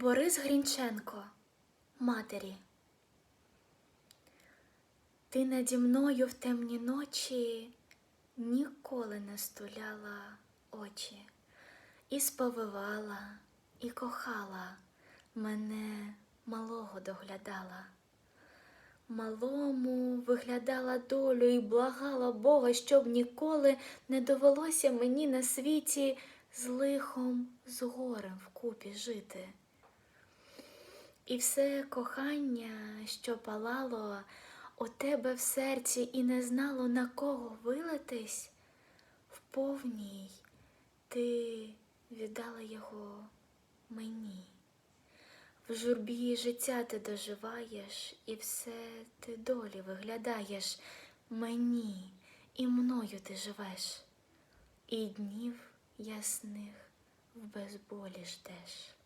Борис Грінченко, матері. Ти наді мною в темні ночі ніколи не стуляла очі, і сповивала, і кохала, мене малого доглядала. Малому виглядала долю і благала Бога, щоб ніколи не довелося мені на світі з лихом, з горем вкупі жити. І все кохання, що палало у тебе в серці і не знало на кого вилитись, в повній ти віддала його мені. В журбі життя ти доживаєш, і все ти долі виглядаєш мені, і мною ти живеш, і днів ясних в безболі ждеш.